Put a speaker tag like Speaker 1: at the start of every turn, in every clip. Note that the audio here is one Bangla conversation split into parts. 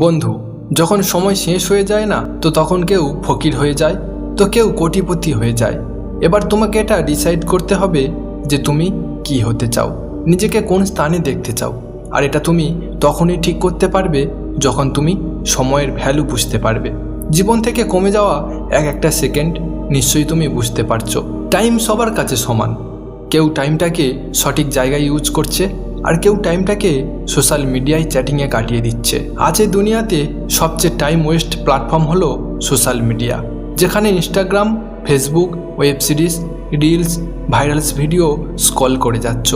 Speaker 1: বন্ধু, যখন সময় শেষ হয়ে যায় না, তো তখন কেউ ফকির হয়ে যায়, তো কেউ কোটিপতি হয়ে যায়। এবার তোমাকে এটা ডিসাইড করতে হবে যে তুমি কি হতে চাও। নিজেকে কোন স্থানে দেখতে চাও। আর এটা তুমি তখনই ঠিক করতে পারবে যখন তুমি সময়ের ভ্যালু বুঝতে পারবে। জীবন থেকে কমে যাওয়া এক একটা সেকেন্ড নিশ্চয়ই তুমি বুঝতে পারছ। টাইম সবার কাছে সমান। কেউ টাইমটাকে সঠিক জায়গায় ইউজ করছে আর কেউ টাইমটাকে সোশ্যাল মিডিয়ায় চ্যাটিংয়ে কাটিয়ে দিচ্ছে। আজ এই দুনিয়াতে সবচেয়ে টাইম ওয়েস্ট প্ল্যাটফর্ম হলো সোশ্যাল মিডিয়া, যেখানে Instagram, Facebook, web series, reels, virals video scroll করে যাচ্ছ।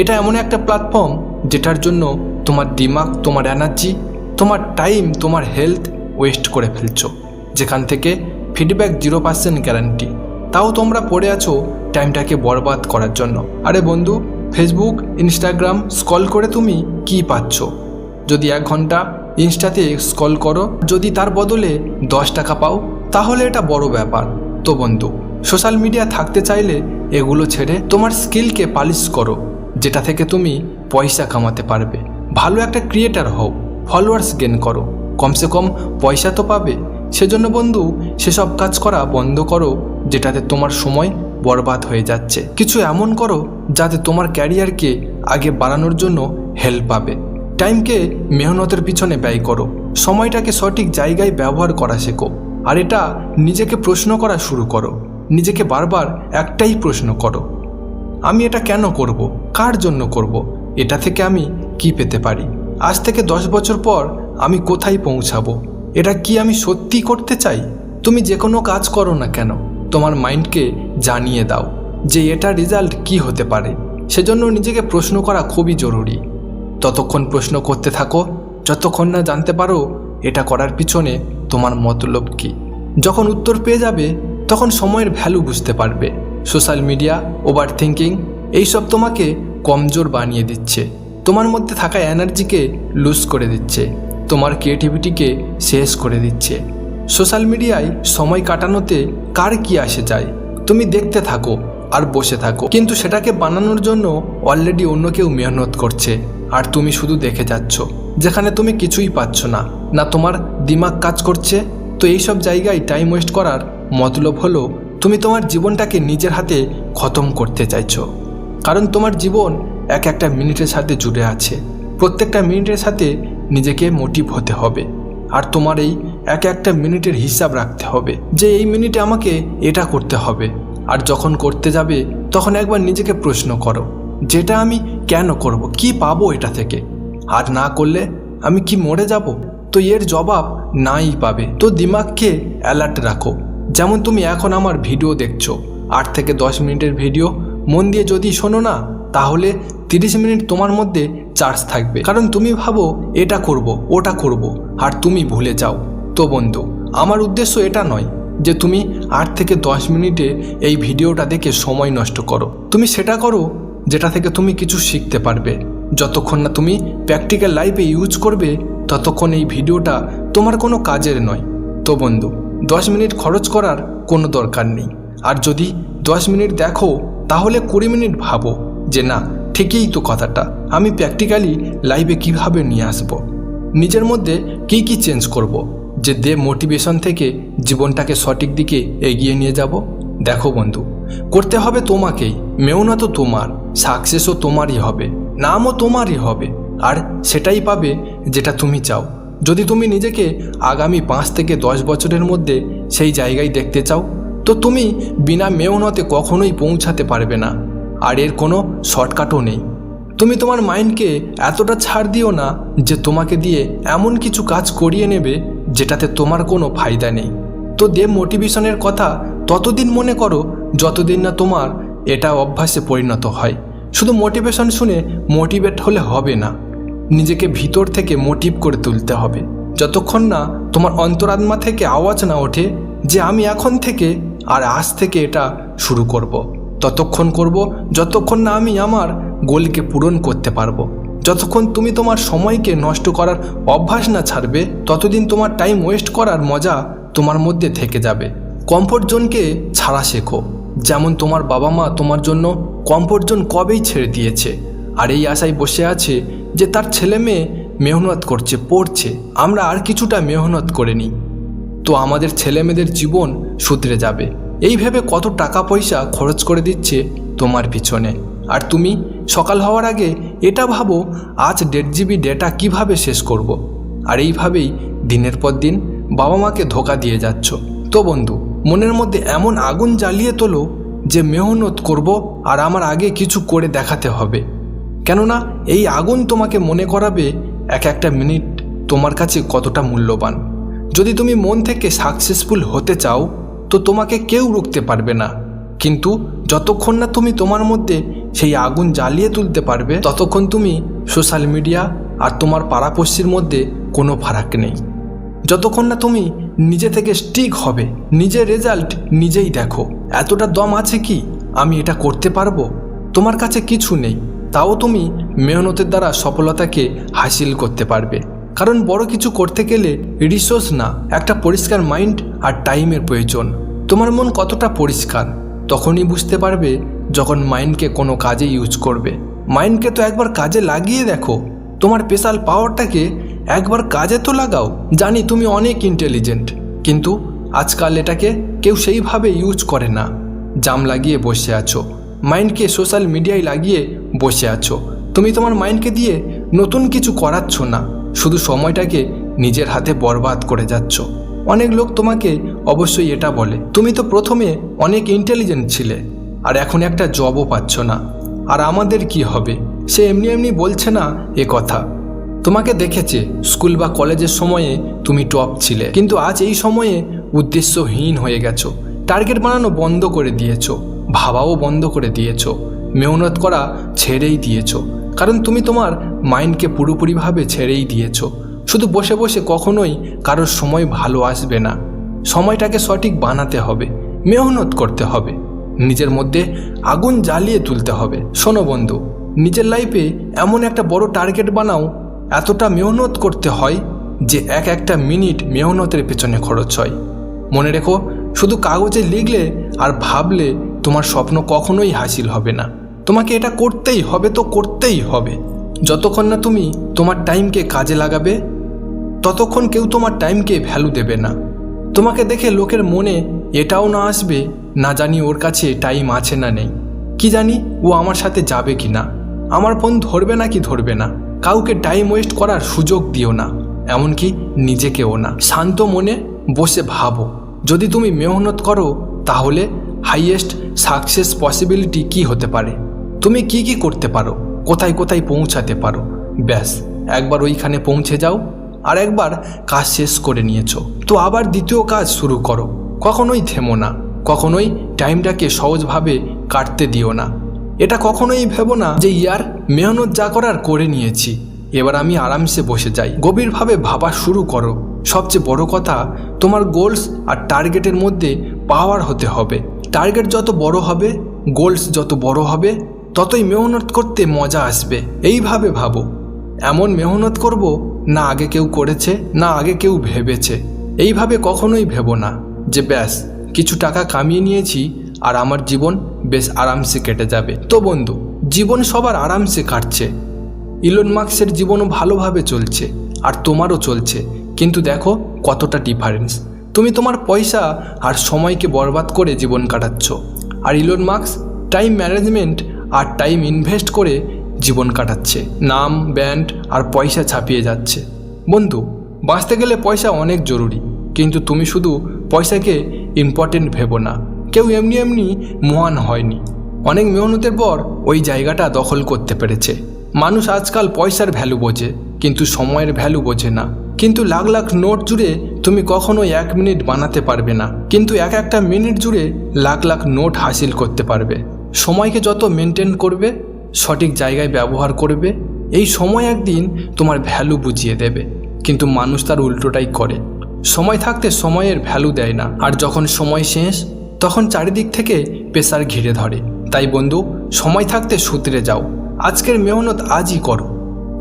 Speaker 1: এটা এমন একটা প্ল্যাটফর্ম যেটার জন্য তোমার দিমাগ, তোমার এনার্জি, তোমার টাইম, তোমার হেলথ ওয়েস্ট করে ফেলছো। যেখান থেকে ফিডব্যাক জিরো পার্সেন্ট গ্যারান্টি। তাও তোমরা পড়ে আছো টাইমটাকে বরবাদ করার জন্য। আরে বন্ধু ফেসবুক ইনস্টাগ্রাম স্কল করে তুমি কি পাচ্ছ? যদি এক ঘণ্টা ইনস্টাতে স্কল করো, যদি তার বদলে দশ টাকা পাও, তাহলে এটা বড় ব্যাপার। তো বন্ধু সোশ্যাল মিডিয়া থাকতে চাইলে এগুলো ছেড়ে তোমার স্কিলকে পালিশ করো, যেটা থেকে তুমি পয়সা কামাতে পারবে। ভালো একটা ক্রিয়েটার হও ফলোয়ার্স গেন করো। কমসে কম পয়সা তো পাবে। সেজন্য বন্ধু, সেসব কাজ করা বন্ধ করো, যেটাতে তোমার সময় বরবাদ হয়ে যাচ্ছে। কিছু এমন করো যাতে তোমার ক্যারিয়ারকে আগে বাড়ানোর জন্য হেল্প পাবে। টাইমকে মেহনতের পিছনে ব্যয় করো। সময়টাকে সঠিক জায়গায় ব্যবহার করা শেখো। আর এটা নিজেকে প্রশ্ন করা শুরু করো। নিজেকে বারবার একটাই প্রশ্ন করো। আমি এটা কেন করব? কার জন্য করব? এটা থেকে আমি কি পেতে পারি? আজ থেকে দশ বছর পর আমি কোথায় পৌঁছাবো? এটা কি আমি সত্যি করতে চাই? তুমি যে কোনো কাজ করো না কেন? তোমার মাইন্ডকে জানিয়ে দাও যে এটা রেজাল্ট কি হতে পারে। সেজন্য নিজেকে প্রশ্ন করা খুবই জরুরি। ততক্ষণ প্রশ্ন করতে থাকো, যতক্ষণ না জানতে পারো এটা করার পিছনে তোমার মতলব কি। যখন উত্তর পেয়ে যাবে, তখন সময়ের ভ্যালু বুঝতে পারবে। সোশ্যাল মিডিয়া ওভার থিঙ্কিং এইসব তোমাকে কমজোর বানিয়ে দিচ্ছে। তোমার মধ্যে থাকা এনার্জিকে লুজ করে দিচ্ছে। তোমার ক্রিয়েটিভিটিকে শেষ করে দিচ্ছে। সোশ্যাল মিডিয়ায় সময় কাটানোতে কার কি আসে যায়? তুমি দেখতে থাকো আর বসে থাকো। কিন্তু সেটাকে বানানোর জন্য অলরেডি অন্য কেউ মেহনত করছে। আর তুমি শুধু দেখে যাচ্ছ, যেখানে তুমি কিছুই পাচ্ছ না। না তোমার দিমাগ কাজ করছে? তো এইসব জায়গায় টাইম ওয়েস্ট করার মতলব হলো, তুমি তোমার জীবনটাকে নিজের হাতে খতম করতে চাইছো। কারণ তোমার জীবন এক একটা মিনিটের সাথে জুড়ে আছে। প্রত্যেকটা মিনিটের সাথে নিজেকে মোটিভ হতে হবে। আর তোমার এই এক একটা মিনিটের হিসাব রাখতে হবে যে এই মিনিটে আমাকে এটা করতে হবে। আর যখন করতে যাবে, তখন একবার নিজেকে প্রশ্ন করো, যেটা আমি কেন করব, কি পাবো এটা থেকে? আর না করলে আমি কি মরে যাব? তো এর জবাব নাই পাবে। তো দিমাগকে অ্যালার্ট রাখো। যেমন তুমি এখন আমার ভিডিও দেখছ, আট থেকে দশ মিনিটের ভিডিও। মন দিয়ে যদি শোনো না, তাহলে তিরিশ মিনিট তোমার মধ্যে চার্জ থাকবে। কারণ তুমি ভাবো, এটা করব, ওটা করব, আর তুমি ভুলে যাও। তো বন্ধু। আমার উদ্দেশ্য এটা নয় যে তুমি আট থেকে দশ মিনিটে এই ভিডিওটা দেখে সময় নষ্ট করো। তুমি সেটা করো যেটা থেকে তুমি কিছু শিখতে পারবে। যতক্ষণ না তুমি প্র্যাকটিক্যাল লাইফে ইউজ করবে, ততক্ষণ এই ভিডিওটা তোমার কোনো কাজের নয়। তো বন্ধু, দশ মিনিট খরচ করার কোনো দরকার নেই। আর যদি দশ মিনিট দেখো, তাহলে কুড়ি মিনিট ভাবো যে না, ঠিকই তো কথাটা। আমি প্র্যাকটিক্যালি লাইভে কীভাবে নিয়ে আসব। নিজের মধ্যে কি কি চেঞ্জ করব। যে দে মোটিভেশন থেকে জীবনটাকে সঠিক দিকে এগিয়ে নিয়ে যাব? দেখো বন্ধু, করতে হবে তোমাকেই মেহনতও তোমার সাকসেসও তোমারই হবে, নামও তোমারই হবে, আর সেটাই পাবে যেটা তুমি চাও। যদি তুমি নিজেকে আগামী পাঁচ থেকে দশ বছরের মধ্যে সেই জায়গায় দেখতে চাও, তো তুমি বিনা মেহনতে কখনোই পৌঁছাতে পারবে না, আর এর কোনো শর্টকাটও নেই। তুমি তোমার মাইন্ডকে এতটা ছাড় দিও না যে তোমাকে দিয়ে এমন কিছু কাজ করিয়ে নেবে যেটাতে তোমার কোনো ফায়দা নেই। তো দে মোটিভেশনের কথা ততদিন মনে করো, যতদিন না তোমার এটা অভ্যাসে পরিণত হয়। শুধু মোটিভেশন শুনে মোটিভেট হলে হবে না। নিজেকে ভিতর থেকে মোটিভ করে তুলতে হবে। যতক্ষণ না তোমার অন্তরাত্মা থেকে আওয়াজ না ওঠে যে আমি এখন থেকে আর আজ থেকে এটা শুরু করব। ততক্ষণ করব, যতক্ষণ না আমি আমার গোলকে পূরণ করতে পারব। যতক্ষণ তুমি তোমার সময়কে নষ্ট করার অভ্যাস না ছাড়বে, ততদিন তোমার টাইম ওয়েস্ট করার মজা তোমার মধ্যে থেকে যাবে। কমফোর্ট জোনকে ছাড়া শেখো। যেমন তোমার বাবা মা তোমার জন্য কমফোর্ট জোন কবেই ছেড়ে দিয়েছে। আর এই আশায় বসে আছে যে তার ছেলে মেয়ে মেহনত করছে, পড়ছে। আমরা আর কিছুটা মেহনত করে নিই। তো আমাদের ছেলেমেয়েদের জীবন শুধরে যাবে। এই ভেবে কত টাকা পয়সা খরচ করে দিচ্ছে তোমার পিছনে। আর তুমি সকাল হওয়ার আগে এটা ভাবো, আজ দেড় জিবি ডেটা কীভাবে শেষ করব। আর এইভাবেই দিনের পর দিন বাবা মাকে ধোকা দিয়ে যাচ্ছ। তো বন্ধু, মনের মধ্যে এমন আগুন জ্বালিয়ে তোলো যে মেহনত করব আর আমার আগে কিছু করে দেখাতে হবে। কেননা এই আগুন তোমাকে মনে করাবে এক একটা মিনিট তোমার কাছে কতটা মূল্যবান। যদি তুমি মন থেকে সাকসেসফুল হতে চাও, তো তোমাকে কেউ রুখতে পারবে না। কিন্তু যতক্ষণ না তুমি তোমার মধ্যে সেই আগুন জ্বালিয়ে তুলতে পারবে ততক্ষণ তুমি সোশ্যাল মিডিয়া আর তোমার পাড়াপড়শির মধ্যে কোনো ফারাক নেই। যতক্ষণ না তুমি নিজে থেকে স্টিক হবে, নিজের রেজাল্ট নিজেই দেখো। এতটা দম আছে কি? আমি এটা করতে পারব? তোমার কাছে কিছু নেই। তাও তুমি মেহনতের দ্বারা সফলতাকে হাসিল করতে পারবে। কারণ বড় কিছু করতে গেলে রিসোর্স না, একটা পরিষ্কার মাইন্ড আর টাইমের প্রয়োজন। তোমার মন কতটা পরিষ্কার, তখনই বুঝতে পারবে যখন মাইন্ডকে কোনো কাজে ইউজ করবে। মাইন্ডকে তো একবার কাজে লাগিয়ে দেখো। তোমার স্পেশাল পাওয়ারটাকে একবার কাজে তো লাগাও। জানি তুমি অনেক ইন্টেলিজেন্ট কিন্তু আজকাল এটাকে কেউ সেইভাবে ইউজ করে না। জাম লাগিয়ে বসে আছো। মাইন্ডকে সোশ্যাল মিডিয়ায় লাগিয়ে বসে আছো। তুমি তোমার মাইন্ডকে দিয়ে নতুন কিছু করাচ্ছ না। শুধু সময়টাকে নিজের হাতে বরবাদ করে যাচ্ছ। অনেক লোক তোমাকে অবশ্যই এটা বলে। তুমি তো প্রথমে অনেক ইন্টেলিজেন্ট ছিলে। আর এখন একটা জবও পাচ্ছ না। আর আমাদের কি হবে? সে এমনি এমনি বলছে না এ কথা। তোমাকে দেখেছে, স্কুল বা কলেজের সময়ে তুমি টপ ছিলে। কিন্তু আজ এই সময়ে উদ্দেশ্যহীন হয়ে গেছো। টার্গেট বানানো বন্ধ করে দিয়েছ। ভাবাও বন্ধ করে দিয়েছ। মেহনত করা ছেড়েই দিয়েছ। কারণ তুমি তোমার মাইন্ডকে পুরোপুরিভাবে ছেড়েই দিয়েছ। শুধু বসে বসে কখনোই কারোর সময় ভালো আসবে না। সময়টাকে সঠিক বানাতে হবে। মেহনত করতে হবে। নিজের মধ্যে আগুন জ্বালিয়ে তুলতে হবে। শোনো বন্ধু, নিজের লাইফে এমন একটা বড় টার্গেট বানাও, এতটা মেহনত করতে হয় যে এক একটা মিনিট মেহনতের পেছনে খরচ হয়। মনে রেখো, শুধু কাগজে লিখলে আর ভাবলে তোমার স্বপ্ন কখনোই হাসিল হবে না। তোমাকে এটা করতেই হবে তো করতেই হবে। যতক্ষণ না তুমি তোমার টাইমকে কাজে লাগাবে, ততক্ষণ কেউ তোমার টাইমকে ভ্যালু দেবে না। তোমাকে দেখে লোকের মনে এটাও না আসবে না জানি ওর কাছে টাইম আছে না নেই। কি জানি ও আমার সাথে যাবে কি না। আমার ফোন ধরবে না কি ধরবে না। কাউকে টাইম ওয়েস্ট করার সুযোগ দিও না। এমনকি নিজেকেও না। শান্ত মনে বসে ভাবো। যদি তুমি মেহনত করো, তাহলে হাইয়েস্ট সাকসেস পসিবিলিটি কি হতে পারে? তুমি কি কি করতে পারো? কোথায় কোথায় পৌঁছাতে পারো? ব্যাস, একবার ওইখানে পৌঁছে যাও আর একবার কাজ শেষ করে নিয়েছো। তো আবার দ্বিতীয় কাজ শুরু করো। কখনোই থেমো না। কখনোই টাইমটাকে সহজভাবে কাটতে দিও না। এটা কখনোই ভেবো না যে ইয়ার মেহনত যা করার করে নিয়েছি। এবার আমি আরামসে বসে যাই। গভীরভাবে ভাবা শুরু করো। সবচেয়ে বড় কথা, তোমার গোলস আর টার্গেটের মধ্যে পাওয়ার হতে হবে। টার্গেট যত বড় হবে, গোলস যত বড় হবে, ততই মেহনত করতে মজা আসবে। এইভাবে ভাবো। এমন মেহনত করব না আগে কেউ করেছে, না আগে কেউ ভেবেছে। এইভাবে কখনোই ভেবো না যে ব্যাস কিছু টাকা কামিয়ে নিয়েছি আর আমার জীবন বেশ আরামসে কেটে যাবে। তো বন্ধু, জীবন সবার আরামসে কাটছে। ইলন মার্কসের জীবনও ভালোভাবে চলছে আর তোমারও চলছে। কিন্তু দেখো কতটা ডিফারেন্স তুমি তোমার পয়সা আর সময়কে বরবাদ করে জীবন কাটাচ্ছ। আর ইলন মার্কস টাইম ম্যানেজমেন্ট আর টাইম ইনভেস্ট করে জীবন কাটাচ্ছে। নাম ব্যান্ড আর পয়সা ছাপিয়ে যাচ্ছে। বন্ধু, বাঁচতে গেলে পয়সা অনেক জরুরি। কিন্তু তুমি শুধু পয়সাকে ইম্পর্টেন্ট ভেবো না। কেউ এমনি এমনি মহান হয়নি। অনেক মেহনতের পর ওই জায়গাটা দখল করতে পেরেছে। মানুষ আজকাল পয়সার ভ্যালু বোঝে, কিন্তু সময়ের ভ্যালু বোঝে না। কিন্তু লাখ লাখ নোট জুড়ে তুমি কখনো এক মিনিট বানাতে পারবে না। কিন্তু এক একটা মিনিট জুড়ে লাখ লাখ নোট হাসিল করতে পারবে। সময়কে যত মেনটেন করবে, সঠিক জায়গায় ব্যবহার করবে, এই সময় একদিন তোমার ভ্যালু বুঝিয়ে দেবে। কিন্তু মানুষ তার উল্টোটাই করে। সময় থাকতে সময়ের ভ্যালু দেয় না। আর যখন সময় শেষ, তখন চারিদিক থেকে পেশার ঘিরে ধরে। তাই বন্ধু, সময় থাকতে সুতরে যাও। আজকের মেহনত আজই করো।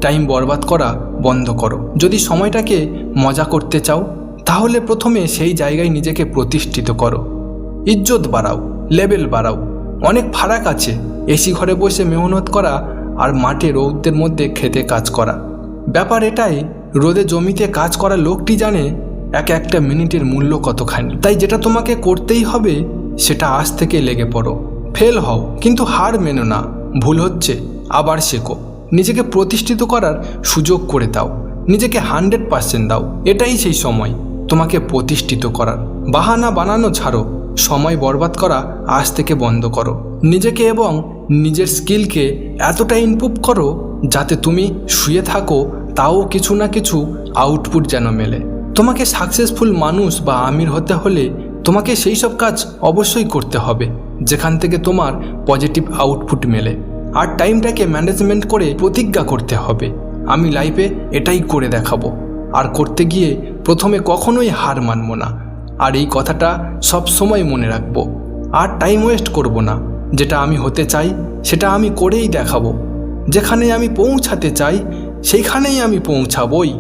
Speaker 1: টাইম বরবাদ করা বন্ধ করো। যদি সময়টাকে মজা করতে চাও, তাহলে প্রথমে সেই জায়গায় নিজেকে প্রতিষ্ঠিত করো। ইজ্জত বাড়াও লেভেল বাড়াও। অনেক ফারাক আছে। এসি ঘরে বসে মেহনত করা আর মাঠে রৌদ্রের মধ্যে খেতে কাজ করা। ব্যাপার এটাই, রোদে জমিতে কাজ করা লোকটি জানে এক একটা মিনিটের মূল্য কতখানি? তাই যেটা তোমাকে করতেই হবে, সেটা আজ থেকে লেগে পড়ো। ফেল হও, কিন্তু হার মেনো না। ভুল হচ্ছে, আবার শেখো। নিজেকে প্রতিষ্ঠিত করার সুযোগ করে দাও। নিজেকে হান্ড্রেড পার্সেন্ট দাও। এটাই সেই সময়। তোমাকে প্রতিষ্ঠিত করার। বাহানা বানানো ছাড়ো। সময় বরবাদ করা আজ থেকে বন্ধ করো। নিজেকে এবং নিজের স্কিলকে এতটা ইমপ্রুভ করো, যাতে তুমি শুয়ে থাকো, তাও কিছু না কিছু আউটপুট যেন মেলে। তোমাকে সাকসেসফুল মানুষ বা আমির হতে হলে তোমাকে সেই সব কাজ অবশ্যই করতে হবে, যেখান থেকে তোমার পজিটিভ আউটপুট মেলে। আর টাইমটাকে ম্যানেজমেন্ট করে প্রতিজ্ঞা করতে হবে। আমি লাইফে এটাই করে দেখাবো। আর করতে গিয়ে প্রথমে কখনোই হার মানব না। আর এই কথাটা সব সময় মনে রাখব। আর টাইম ওয়েস্ট করব না। যেটা আমি হতে চাই, সেটা আমি করেই দেখাবো। যেখানে আমি পৌঁছাতে চাই, সেইখানেই আমি পৌঁছাবই।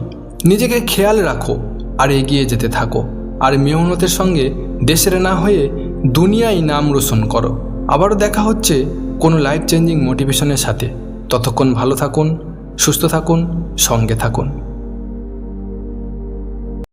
Speaker 1: নিজেকে খেয়াল রাখো। আর এগিয়ে যেতে থাকো। আর মেহনতের সঙ্গে দেশের না হয়ে দুনিয়ায় নাম রোশন করো। আবারও দেখা হচ্ছে কোনো লাইফ চেঞ্জিং মোটিভেশনের সাথে। ততক্ষণ ভালো থাকুন, সুস্থ থাকুন, সঙ্গে থাকুন।